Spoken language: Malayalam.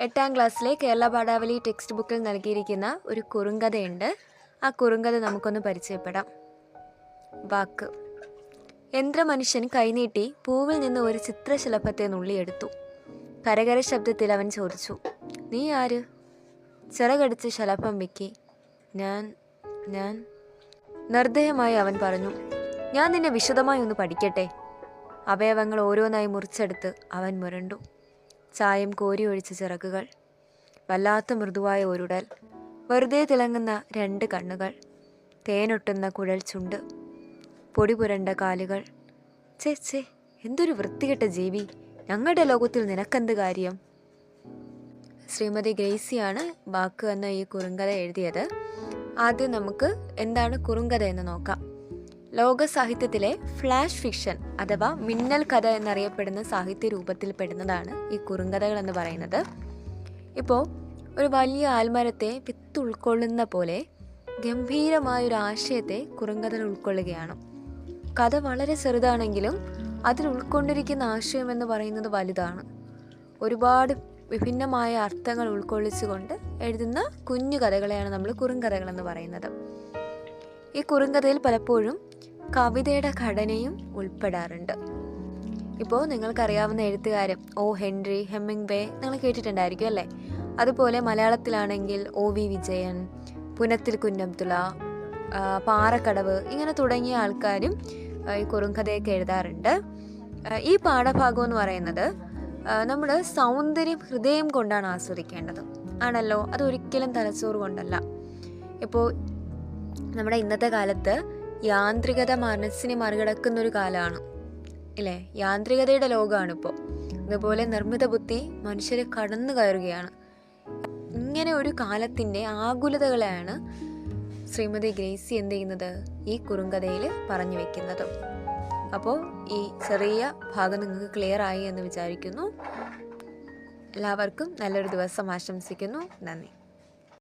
എട്ടാം ക്ലാസ്സിലെ കേരള പാഠാവലി ടെക്സ്റ്റ് ബുക്കിൽ നൽകിയിരിക്കുന്ന ഒരു കുറുങ്കഥയുണ്ട്. ആ കുറുങ്കഥ നമുക്കൊന്ന് പരിചയപ്പെടാം. വാക്ക്. യന്ത്രമനുഷ്യൻ കൈനീട്ടി പൂവിൽ നിന്ന് ഒരു ചിത്രശലഭത്തെ നുള്ളിയെടുത്തു. കരകര ശബ്ദത്തിൽ അവൻ ചോദിച്ചു നീ ആര്? ചിറകടിച്ച് ശലഭം വിക്കി. ഞാൻ ഞാൻ. നിർദ്ദയമായി അവൻ പറഞ്ഞു ഞാൻ നിന്നെ വിശദമായി ഒന്ന് പഠിക്കട്ടെ. അവയവങ്ങൾ ഓരോന്നായി മുറിച്ചെടുത്ത് അവൻ മുരണ്ടു. ചായം കോരി ഒഴിച്ച ചിറകുകൾ വല്ലാത്ത മൃദുവായ ഒരുടൽ വെറുതെ തിളങ്ങുന്ന രണ്ട് കണ്ണുകൾ തേനൊട്ടുന്ന കുഴൽ ചുണ്ട് പൊടി പുരണ്ട കാലുകൾ. ചേ ചേ എന്തൊരു വൃത്തികെട്ട ജീവി. ഞങ്ങളുടെ ലോകത്തിൽ നിനക്കെന്ത് കാര്യം? ശ്രീമതി ഗ്രേസിയാണ് വാക്ക് എന്ന ഈ കുറുങ്കഥ എഴുതിയത്. ആദ്യം നമുക്ക് എന്താണ് കുറുങ്കഥ എന്ന് നോക്കാം. ലോക സാഹിത്യത്തിലെ ഫ്ലാഷ് ഫിക്ഷൻ അഥവാ മിന്നൽ കഥ എന്നറിയപ്പെടുന്ന സാഹിത്യ രൂപത്തിൽ പെടുന്നതാണ് ഈ കുറുങ്കഥകൾ എന്ന് പറയുന്നത്. ഇപ്പോൾ ഒരു വലിയ ആൽമരത്തെ വിത്ത് ഉൾക്കൊള്ളുന്ന പോലെ ഗംഭീരമായ ഒരു ആശയത്തെ കുറുങ്കഥകൾ ഉൾക്കൊള്ളുകയാണ്. കഥ വളരെ ചെറുതാണെങ്കിലും അതിൽ ഉൾക്കൊണ്ടിരിക്കുന്ന ആശയം എന്ന് പറയുന്നത് വലുതാണ്. ഒരുപാട് വിഭിന്നമായ അർത്ഥങ്ങൾ ഉൾക്കൊള്ളിച്ചുകൊണ്ട് എഴുതുന്ന കുഞ്ഞു കഥകളെയാണ് നമ്മൾ കുറുങ്കഥകൾ എന്ന് പറയുന്നത്. ഈ കുറുങ്കഥയിൽ പലപ്പോഴും കവിതയുടെ ഘടനയും ഉൾപ്പെടാറുണ്ട്. ഇപ്പോൾ നിങ്ങൾക്കറിയാവുന്ന എഴുത്തുകാരൻ ഓ ഹെൻറി ഹെമ്മിങ് ബേ നിങ്ങൾ കേട്ടിട്ടുണ്ടായിരിക്കും അല്ലേ? അതുപോലെ മലയാളത്തിലാണെങ്കിൽ ഒ. വി. വിജയൻ പുനത്തിൽ ആ, പാറക്കടവ് ഇങ്ങനെ തുടങ്ങിയ ആൾക്കാരും ഈ കുറുങ്കഥയൊക്കെ എഴുതാറുണ്ട്. ഈ പാഠഭാഗം എന്ന് പറയുന്നത് നമ്മൾ സൗന്ദര്യം ഹൃദയം കൊണ്ടാണ് ആസ്വദിക്കേണ്ടത്. ആണല്ലോ? അതൊരിക്കലും തലച്ചോറ് കൊണ്ടല്ല. ഇപ്പോൾ നമ്മുടെ ഇന്നത്തെ കാലത്ത് യാന്ത്രികത മനസ്സിനെ മറികടക്കുന്ന ഒരു കാലമാണ് ഇല്ലേ? യാന്ത്രികതയുടെ ലോകമാണ് ഇപ്പോൾ അതുപോലെ നിർമ്മിത ബുദ്ധി മനുഷ്യരെ കടന്നു കയറുകയാണ്. ഇങ്ങനെ ഒരു കാലത്തിന്റെ ആകുലതകളെയാണ് ശ്രീമതി ഗ്രേസി എന്ത് ചെയ്യുന്നത്? ഈ കുറുങ്കഥയിൽ പറഞ്ഞു വെക്കുന്നത്. അപ്പോൾ ഈ ചെറിയ ഭാഗം നിങ്ങൾക്ക് ക്ലിയർ ആയി എന്ന് വിചാരിക്കുന്നു. എല്ലാവർക്കും നല്ലൊരു ദിവസം ആശംസിക്കുന്നു. നന്ദി.